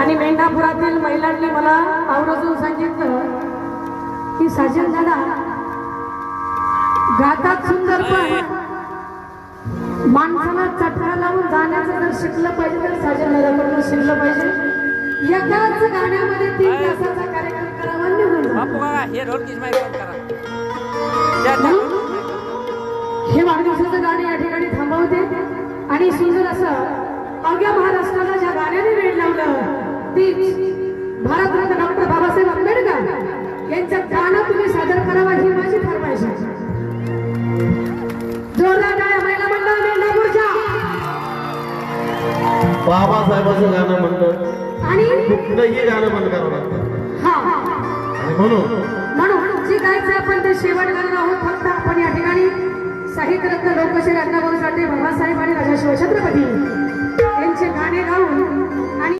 आणि मेंढापुरातील महिलांनी मला आवर्जून सांगितलं की साजन दादा गातात सुंदर पण माणसाला चटका लावून जाण्याचं जर शिकलं पाहिजे तर साजन दादाकडून शिकलं पाहिजे. एकाच गाण्यामध्ये तीन तासाचा कार्यक्रम करावा निघून हे हे वाढदिवसाचं गाणं या ठिकाणी थांबवते. आणि सुंदर असं अवघ्या ती भारतरत्न डॉक्टर बाबासाहेब आंबेडकर यांचं गाणं तुम्ही सादर करावं ही माझी फरमाईश आहे. जोरदार टाळ्या महिला मंडळ मेंढापूरच्या बाबासाहेबाचं गाणं म्हणलं. आणि? कुठलंही गाणं बंद करावं लागतं. हा. आणि म्हणून म्हणून जे गायचं आपण ते शेवट करणार आहोत फक्त आपण या ठिकाणी साहित्यरत्न लोकशाही अण्णाभाऊ साठे बाबासाहेब आणि राजा शिवछत्रपती